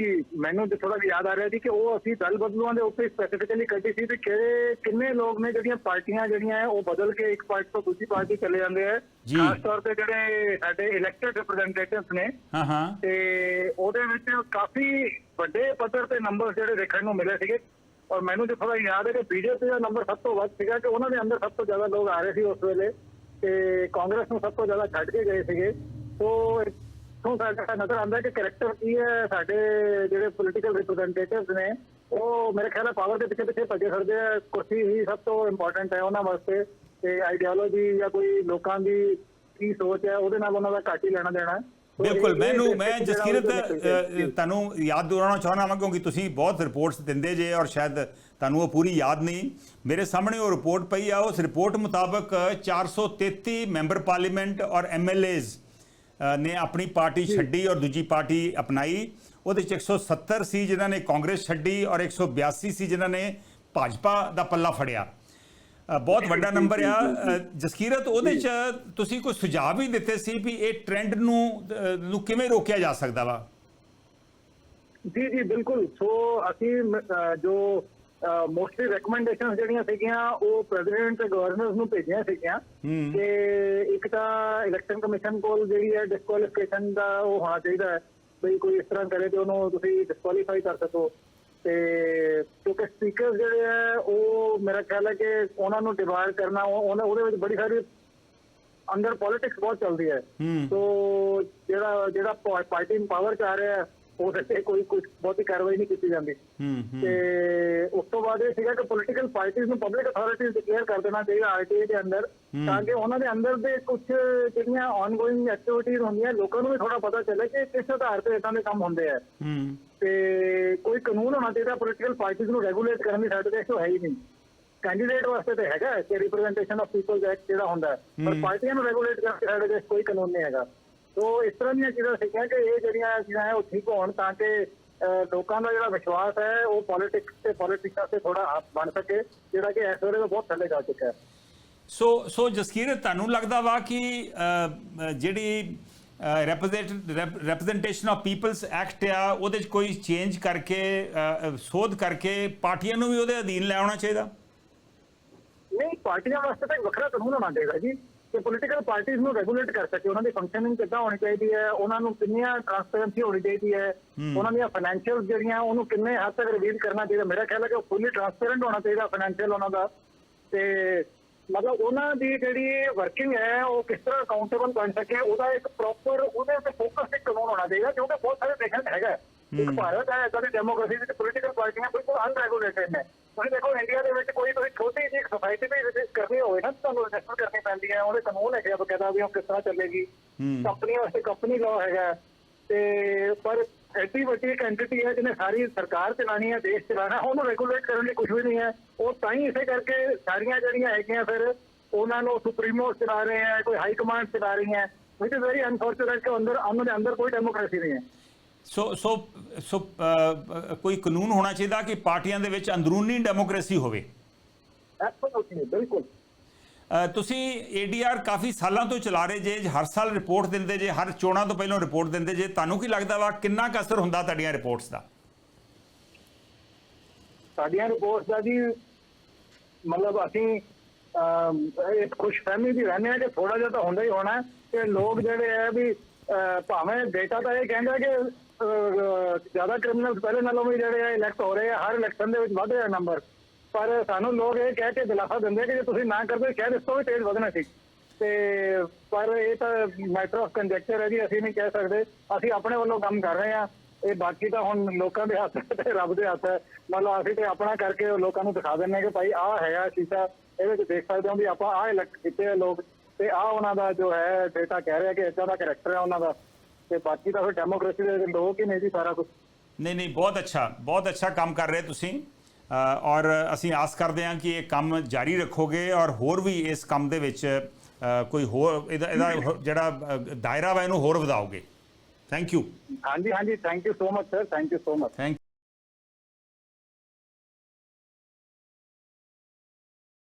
ਜੀ ਮੈਨੂੰ ਤੇ ਥੋੜਾ ਯਾਦ ਆ ਰਿਹਾ ਸੀ ਕਿ ਉਹ ਅਸੀਂ ਦਲ ਬਦਲੂਆਂ ਦੇ ਉੱਤੇ ਸਪੈਸੀਫਿਕਲੀ ਕੱਢੀ ਸੀ ਤੇ ਕਿਹੜੇ ਕਿੰਨੇ ਲੋਕ ਨੇ ਜਿਹੜੀਆਂ ਪਾਰਟੀਆਂ ਜਿਹੜੀਆਂ ਹੈ ਉਹ ਬਦਲ ਕੇ ਇੱਕ ਪਾਰਟੀ ਤੋਂ ਦੂਜੀ ਪਾਰਟੀ ਚਲੇ ਜਾਂਦੇ ਆ। ਖਾਸ ਤੌਰ ਤੇ ਜਿਹੜੇ ਸਾਡੇ ਇਲੈਕਟਡ ਰਿਪਰੈਜ਼ੈਂਟੇਟਿਵਸ ਨੇ। ਹਾਂ ਹਾਂ। ਤੇ ਉਹਦੇ ਵਿੱਚ ਕਾਫੀ ਵੱਡੇ ਪੱਧਰ ਤੇ ਨੰਬਰ ਜਿਹੜੇ ਦੇਖਣ ਨੂੰ ਮਿਲੇ ਸੀਗੇ। ਔਰ ਮੈਨੂੰ ਜੇ ਥੋੜਾ ਯਾਦ ਹੈ ਕਿ ਬੀਜੇਪੀ ਦਾ ਨੰਬਰ ਸਭ ਤੋਂ ਵੱਧ ਸੀਗਾ ਕਿ ਉਹਨਾਂ ਦੇ ਅੰਦਰ ਸਭ ਤੋਂ ਜ਼ਿਆਦਾ ਲੋਕ ਆ ਰਹੇ ਸੀ ਉਸ ਵੇਲੇ। ਤੇ ਕਾਂਗਰਸ ਨੂੰ ਸਭ ਤੋਂ ਜ਼ਿਆਦਾ ਛੱਡ ਕੇ ਗਏ ਸੀਗੇ। ਸੋ ਸਾਡਾ ਨਜ਼ਰ ਆਉਂਦਾ ਕਿ ਕੈਰੈਕਟਰ ਕੀ ਹੈ ਸਾਡੇ ਜਿਹੜੇ ਪੋਲੀਟੀਕਲ ਰਿਪਰੈਜ਼ੈਂਟੇਟਿਵਸ ਨੇ ਉਹ ਮੇਰੇ ਖਿਆਲ ਨਾਲ ਪਾਵਰ ਦੇ ਪਿੱਛੇ ਪਿੱਛੇ ਭੱਜੇ ਫਿਰਦੇ ਆ। ਕੁਰਸੀ ਹੀ ਸਭ ਤੋਂ ਇੰਪੋਰਟੈਂਟ ਹੈ ਉਹਨਾਂ ਵਾਸਤੇ ਤੇ ਆਈਡੀਓਲੋਜੀ ਜਾਂ ਕੋਈ ਲੋਕਾਂ ਦੀ ਕੀ ਸੋਚ ਹੈ ਉਹਦੇ ਨਾਲ ਉਹਨਾਂ ਦਾ ਘੱਟ ਹੀ ਲੈਣਾ ਦੇਣਾ। ਬਿਲਕੁਲ ਮੈਨੂੰ ਮੈਂ ਜਸਕੀਰਤ ਤੁਹਾਨੂੰ ਯਾਦ ਦਿਵਾਉਣਾ ਚਾਹੁੰਦਾ ਹਾਂ ਕਿਉਂਕਿ ਤੁਸੀਂ ਬਹੁਤ ਰਿਪੋਰਟਸ ਦਿੰਦੇ ਜੇ ਔਰ ਸ਼ਾਇਦ ਤੁਹਾਨੂੰ ਉਹ ਪੂਰੀ ਯਾਦ ਨਹੀਂ। ਮੇਰੇ ਸਾਹਮਣੇ ਉਹ ਰਿਪੋਰਟ ਪਈ ਆ ਉਸ ਰਿਪੋਰਟ ਮੁਤਾਬਕ 433 ਮੈਂਬਰ ਪਾਰਲੀਮੈਂਟ ਔਰ ਐਮਐਲਏਜ਼ ਨੇ ਆਪਣੀ ਪਾਰਟੀ ਛੱਡੀ ਔਰ ਦੂਜੀ ਪਾਰਟੀ ਅਪਣਾਈ। ਉਹਦੇ ਚ 170 ਸੀ ਜਿਨ੍ਹਾਂ ਨੇ ਕਾਂਗਰਸ ਛੱਡੀ ਔਰ 182 ਸੀ ਜਿਨ੍ਹਾਂ ਨੇ ਭਾਜਪਾ ਦਾ ਪੱਲਾ ਫੜਿਆ। ਬਹੁਤ ਵੱਡਾ ਨੰਬਰ ਆ। ਜਸਕੀਰਤ ਉਹਦੇ ਚ ਤੁਸੀਂ ਕੋਈ ਸੁਝਾਅ ਵੀ ਦਿੱਤੇ ਸੀ ਵੀ ਇਹ ਟ੍ਰੈਂਡ ਨੂੰ ਨੂੰ ਕਿਵੇਂ ਰੋਕਿਆ ਜਾ ਸਕਦਾ ਵਾ? ਜੀ ਜੀ ਬਿਲਕੁਲ। ਸੋ ਅਸੀਂ ਜੋ ਮੋਸਟਲੀ ਰეკਮੈਂਡੇਸ਼ਨਸ ਜਿਹੜੀਆਂ ਸੀਗੀਆਂ ਉਹ ਪ੍ਰੈਜ਼ੀਡੈਂਟ ਤੇ ਗਵਰਨਰਸ ਨੂੰ ਭੇਜੀਆਂ ਸੀਗੀਆਂ। ਕਿ ਇੱਕ ਤਾਂ ਇਲੈਕਸ਼ਨ ਕਮਿਸ਼ਨ ਕੋਲ ਜਿਹੜੀ ਹੈ ਡਿਸਕੁਆਲੀਫਿਕੇਸ਼ਨ ਦਾ ਉਹ ਹੋਣਾ ਚਾਹੀਦਾ ਹੈ ਬਈ ਕੋਈ ਇਸ ਤਰ੍ਹਾਂ ਕਰੇ ਤੇ ਉਹਨੂੰ ਤੁਸੀਂ ਡਿਸਕੁਆਲੀਫਾਈ ਕਰ ਸਕੋ ਤੇ ਕਿਉਂਕਿ ਸਪੀਕਰ ਜਿਹੜੇ ਹੈ ਉਹ ਮੇਰਾ ਖਿਆਲ ਹੈ ਕਿ ਉਹਨਾਂ ਨੂੰ ਡਿਵਾਈਡ ਕਰਨਾ ਉਹ- ਉਹਨਾਂ- ਉਹਦੇ ਵਿੱਚ ਬੜੀ ਸਾਰੀ ਅੰਦਰ ਪੋਲਿਟਿਕਸ ਬਹੁਤ ਚੱਲਦੀ ਹੈ। ਸੋ ਜਿਹੜਾ ਜਿਹੜਾ ਪਾਰਟੀ ਪਾਵਰ ਚ ਆ ਰਿਹਾ ਹੈ ਉਹਦੇ ਤੇ ਕੋਈ ਕੁਝ ਬਹੁਤੀ ਕਾਰਵਾਈ ਨਹੀਂ ਕੀਤੀ ਜਾਂਦੀ। ਤੇ ਉਸ ਤੋਂ ਬਾਅਦ ਇਹ ਸੀਗਾ ਕਿ ਪੋਲੀਟੀਕਲ ਪਾਰਟੀਆਂ ਨੂੰ ਪਬਲਿਕ ਅਥਾਰਟੀਜ਼ ਡਿਕਲੇਅਰ ਕਰ ਦੇਣਾ ਚਾਹੀਦਾ ਆਰਟੀਏ ਦੇ ਅੰਦਰ ਤਾਂ ਕਿ ਉਹਨਾਂ ਦੇ ਅੰਦਰ ਦੇ ਕੁਝ ਜਿਹੜੀਆਂ ਆਨਗੋਇੰਗ ਐਕਟੀਵਿਟੀਜ਼ ਹੁੰਦੀਆਂ ਲੋਕਾਂ ਨੂੰ ਵੀ ਥੋੜਾ ਪਤਾ ਚੱਲੇ ਕਿ ਕਿਸ ਆਧਾਰ ਤੇ ਇਦਾਂ ਦੇ ਕੰਮ ਹੁੰਦੇ ਆ। ਹੂੰ। ਤੇ ਕੋਈ ਕਾਨੂੰਨ ਹੋਣਾ ਚਾਹੀਦਾ ਪੋਲੀਟੀਕਲ ਪਾਰਟੀਆਂ ਨੂੰ ਰੈਗੂਲੇਟ ਕਰਨ ਦੀ ਸਾਡੇ ਦੇਸ਼ ਤੋਂ ਹੈ ਹੀ ਨਹੀਂ। ਕੈਂਡੀਡੇਟ ਵਾਸਤੇ ਤੇ ਹੈਗਾ ਕਿ ਰਿਪਰੈਜ਼ੈਂਟੇਸ਼ਨ ਆਫ ਪੀਪਲਸ ਐਕਟ ਜਿਹੜਾ ਹੁੰਦਾ ਪਰ ਪਾਰਟੀਆਂ ਨੂੰ ਰੈਗੂਲੇਟ ਕਰਨ ਦੀ ਸਾਡੇ ਦੇਸ਼ ਕੋਈ ਕਾਨੂੰਨ ਨਹੀਂ ਹੈਗਾ। ਸੋ ਇਸ ਤਰ੍ਹਾਂ ਦੀਆਂ ਚੀਜ਼ਾਂ ਸਿੱਖਿਆ ਕਿ ਇਹ ਜਿਹੜੀਆਂ ਚੀਜ਼ਾਂ ਹੈ ਉਹ ਠੀਕ ਹੋਣ ਤਾਂ ਕਿ ਲੋਕਾਂ ਦਾ ਜਿਹੜਾ ਵਿਸ਼ਵਾਸ ਹੈ ਉਹ ਪੋਲਿਟਿਕਸ ਤੇ ਪੋਲਿਟਿਕਸ ਤੇ ਥੋੜਾ ਬਣ ਸਕੇ ਜਿਹੜਾ ਕਿ ਇਸ ਵੇਲੇ ਬਹੁਤ ਥੱਲੇ ਜਾ ਚੁੱਕਾ ਹੈ। ਸੋ ਸੋ ਜਸਕੀਰਤ ਤੁਹਾਨੂੰ ਲੱਗਦਾ ਵਾ ਕਿ ਜਿਹੜੀ ਰਿਪਰੈਜ਼ੈਂਟੇਸ਼ਨ ਆਫ ਪੀਪਲਸ ਐਕਟ ਆ ਉਹਦੇ ਚ ਕੋਈ ਚੇਂਜ ਕਰਕੇ ਸੋਧ ਕਰਕੇ ਪਾਰਟੀਆਂ ਨੂੰ ਵੀ ਉਹਦੇ ਅਧੀਨ ਲੈ ਆਉਣਾ ਚਾਹੀਦਾ? ਨਹੀਂ ਪਾਰਟੀਆਂ ਵਾਸਤੇ ਤਾਂ ਵੱਖਰਾ ਕਾਨੂੰਨ ਹੋਣਾ ਚਾਹੀਦਾ ਜੀ। ਕਿ ਪੋਲੀਟੀਕਲ ਪਾਰਟੀਆਂ ਨੂੰ ਰੈਗੂਲੇਟ ਕਰ ਸਕੇ ਉਹਨਾਂ ਦੀ ਫੰਕਸ਼ਨਿੰਗ ਕਿੱਦਾਂ ਹੋਣੀ ਚਾਹੀਦੀ ਹੈ ਉਹਨਾਂ ਨੂੰ ਕਿੰਨੀਆਂ ਟ੍ਰਾਂਸਪੇਰੈਂਸੀ ਹੋਣੀ ਚਾਹੀਦੀ ਹੈ ਉਹਨਾਂ ਦੀਆਂ ਫਾਈਨੈਂਸ਼ੀਅਲ ਜਿਹੜੀਆਂ ਉਹਨੂੰ ਕਿੰਨੇ ਹੱਦ ਤੱਕ ਰਿਵੀਲ ਕਰਨਾ ਚਾਹੀਦਾ। ਮੇਰਾ ਖਿਆਲ ਹੈ ਕਿ ਉਹ ਫੁੱਲੀ ਟ੍ਰਾਂਸਪੇਰੈਂਟ ਹੋਣਾ ਚਾਹੀਦਾ ਫਾਈਨੈਂਸ਼ੀਅਲ ਉਹਨਾਂ ਦਾ। ਤੇ ਮਤਲਬ ਉਹਨਾਂ ਦੀ ਜਿਹੜੀ ਵਰਕਿੰਗ ਹੈ ਉਹ ਕਿਸ ਤਰ੍ਹਾਂ ਅਕਾਊਂਟੇਬਲ ਬਣ ਸਕੇ ਉਹਦਾ ਇੱਕ ਪ੍ਰੋਪਰ ਉਹਦੇ ਉੱਤੇ ਫੋਕਸ ਇੱਕ ਕਾਨੂੰਨ ਹੋਣਾ ਚਾਹੀਦਾ ਕਿਉਂਕਿ ਬਹੁਤ ਸਾਰੇ ਦੇਖਣ ਹੈਗਾ। ਇੱਕ ਭਾਰਤ ਹੈ ਇਦਾਂ ਦੀ ਡੈਮੋਕ੍ਰੇਸੀ ਵਿੱਚ ਪੋਲੀਟੀਕਲ ਪਾਰਟੀਆਂ ਬਿਲਕੁਲ ਅਨਰੈਗੂਲੇਟਡ ਨੇ। ਤੁਸੀਂ ਦੇਖੋ ਇੰਡੀਆ ਦੇ ਵਿੱਚ ਕੋਈ ਕੋਈ ਛੋਟੀ ਜਿਹੀ ਸੋਸਾਇਟੀ ਵੀ ਵਿਜ਼ਿਟ ਕਰਨੀ ਹੋਵੇ ਨਾ ਤੁਹਾਨੂੰ ਰਜਿਸਟਰ ਕਰਨੀ ਪੈਂਦੀ ਹੈ ਉਹਦੇ ਕਾਨੂੰਨ ਹੈਗੇ ਆ ਬਕਾਇਦਾ ਵੀ ਉਹ ਕਿਸ ਤਰ੍ਹਾਂ ਚੱਲੇਗੀ। ਕੰਪਨੀ ਵਾਸਤੇ ਕੰਪਨੀ ਲਾਅ ਹੈਗਾ। ਤੇ ਪਰ ਐਡੀ ਵੱਡੀ ਇੱਕ ਐਂਟੀਟੀ ਹੈ ਜਿਹਨੇ ਸਾਰੀ ਸਰਕਾਰ ਚਲਾਣੀ ਹੈ ਦੇਸ਼ ਚਲਾਣਾ ਉਹਨੂੰ ਰੈਗੂਲੇਟ ਕਰਨ ਲਈ ਕੁਝ ਵੀ ਨਹੀਂ ਹੈ। ਉਹ ਤਾਂ ਹੀ ਇਸੇ ਕਰਕੇ ਸਾਰੀਆਂ ਜਿਹੜੀਆਂ ਹੈਗੀਆਂ ਫਿਰ ਉਹਨਾਂ ਨੂੰ ਸੁਪਰੀਮੋ ਚਲਾ ਰਹੇ ਹੈ ਕੋਈ ਹਾਈ ਕਮਾਂਡ ਚਲਾ ਰਹੀ ਹੈ ਵਿਚ ਇਜ਼ ਵੈਰੀ ਅਨਫੋਰਚੂਨੇਟ ਕਿ ਅੰਦਰ ਉਹਨਾਂ ਦੇ ਅੰਦਰ ਕੋਈ ਡੈਮੋਕ੍ਰੇਸੀ ਨਹੀਂ ਹੈ। ਸੋ ਸੋ ਸੋ ਕੋਈ ਕਾਨੂੰਨ ਹੋਣਾ ਚਾਹੀਦਾ ਕਿ ਪਾਰਟੀਆਂ ਦੇ ਵਿੱਚ ਅੰਦਰੂਨੀ ਡੈਮੋਕ੍ਰੇਸੀ ਹੋਵੇ? ਐਬਸੋਲੂਟਲੀ ਬਿਲਕੁਲ। ਅ, ਤੁਸੀਂ ਏਡੀਆਰ ਕਾਫੀ ਸਾਲਾਂ ਤੋਂ ਚਲਾ ਰਹੇ ਜੇ ਹਰ ਸਾਲ ਰਿਪੋਰਟ ਦਿੰਦੇ ਜੇ ਹਰ ਚੋਣਾਂ ਤੋਂ ਪਹਿਲਾਂ ਰਿਪੋਰਟ ਦਿੰਦੇ ਜੇ ਤੁਹਾਨੂੰ ਕੀ ਲੱਗਦਾ ਵਾ ਕਿੰਨਾ ਕੁ ਅਸਰ ਹੁੰਦਾ ਤੁਹਾਡੀਆਂ ਰਿਪੋਰਟਸ ਦਾ? ਸਾਡੀਆਂ ਰਿਪੋਰਟਸ ਦਾ ਜੀ ਮਤਲਬ ਅਸੀਂ ਇਸ ਖੁਸ਼ਫਹਿਮੀ ਦੀ ਰਹਿੰਦੇ ਹਾਂ ਕਿ ਥੋੜਾ ਜਿਹਾ ਤਾਂ ਹੁੰਦਾ ਹੀ ਹੋਣਾ ਹੈ ਕਿ ਲੋਕ ਜਿਹੜੇ ਹੈ ਵੀ ਭਾਵੇਂ ਡੇਟਾ ਤਾਂ ਇਹ ਕਹਿੰਦਾ ਕਿ ਜ਼ਿਆਦਾ ਕ੍ਰਿਮੀਨਲਸ ਪਹਿਲੇ ਨਾਲੋਂ ਵੀ ਜਿਹੜੇ ਆ ਇਲੈਕਟ ਹੋ ਰਹੇ ਆ, ਹਰ ਇਲੈਕਸ਼ਨ ਦੇ ਵਿੱਚ ਵਧ ਰਿਹਾ ਨੰਬਰ ਪਰ ਸਾਨੂੰ ਲੋਕ ਇਹ ਕਹਿ ਕੇ ਦਿਲਾਸਾ ਦਿੰਦੇ ਕਿ ਜੇ ਤੁਸੀਂ ਨਾ ਕਰਦੇ, ਸ਼ਾਇਦ ਇਸ ਤੋਂ ਵੀ ਤੇਜ਼ ਵਧਣਾ ਸੀ। ਤੇ ਪਰ ਇਹ ਤਾਂ ਮੈਟਰ ਆਫ ਕੰਜੈਕਚਰ ਹੈ ਜੀ, ਅਸੀਂ ਨਹੀਂ ਕਹਿ ਸਕਦੇ। ਅਸੀਂ ਆਪਣੇ ਵੱਲੋਂ ਕੰਮ ਕਰ ਰਹੇ ਹਾਂ ਇਹ ਬਾਕੀ ਤਾਂ ਹੁਣ ਲੋਕਾਂ ਦੇ ਹੱਥ ਤੇ, ਰੱਬ ਦੇ ਹੱਥ ਹੈ। ਮਤਲਬ ਅਸੀਂ ਤੇ ਆਪਣਾ ਕਰਕੇ ਲੋਕਾਂ ਨੂੰ ਦਿਖਾ ਦਿੰਨੇ ਕਿ ਭਾਈ ਆਹ ਹੈਗਾ ਸ਼ੀਸ਼ਾ। ਇਹਦੇ ਵਿੱਚ ਦੇਖ ਸਕਦੇ ਹੋ ਵੀ ਆਪਾਂ ਆਹ ਇਲੈਕਟ ਕੀਤੇ ਆ ਲੋਕ। ਤੇ ਆਹ ਉਹਨਾਂ ਦਾ ਜੋ ਹੈ ਡੇਟਾ ਕਹਿ ਰਿਹਾ ਕਿ ਇਦਾਂ ਦਾ ਕੈਰੈਕਟਰ ਹੈ ਉਹਨਾਂ ਦਾ। ਤੇ ਬਾਕੀ ਤਾਂ ਫਿਰ ਡੈਮੋਕ੍ਰੇਸੀ ਦੇ ਲੋਕ ਹੀ ਨੇ ਜੀ ਸਾਰਾ ਕੁਝ ਨਹੀਂ ਨਹੀਂ ਬਹੁਤ ਅੱਛਾ ਬਹੁਤ ਅੱਛਾ ਕੰਮ ਕਰ ਰਹੇ ਤੁਸੀਂ। ਔਰ ਅਸੀਂ ਆਸ ਕਰਦੇ ਹਾਂ ਕਿ ਇਹ ਕੰਮ ਜਾਰੀ ਰੱਖੋਗੇ ਔਰ ਹੋਰ ਵੀ ਇਸ ਕੰਮ ਦੇ ਵਿੱਚ ਕੋਈ ਹੋਰ ਇਹਦਾ ਇਹਦਾ ਜਿਹੜਾ ਦਾਇਰਾ ਵਾ ਇਹਨੂੰ ਹੋਰ ਵਧਾਓਗੇ। ਥੈਂਕ ਯੂ ਹਾਂਜੀ ਹਾਂਜੀ thank you so much sir thank you so much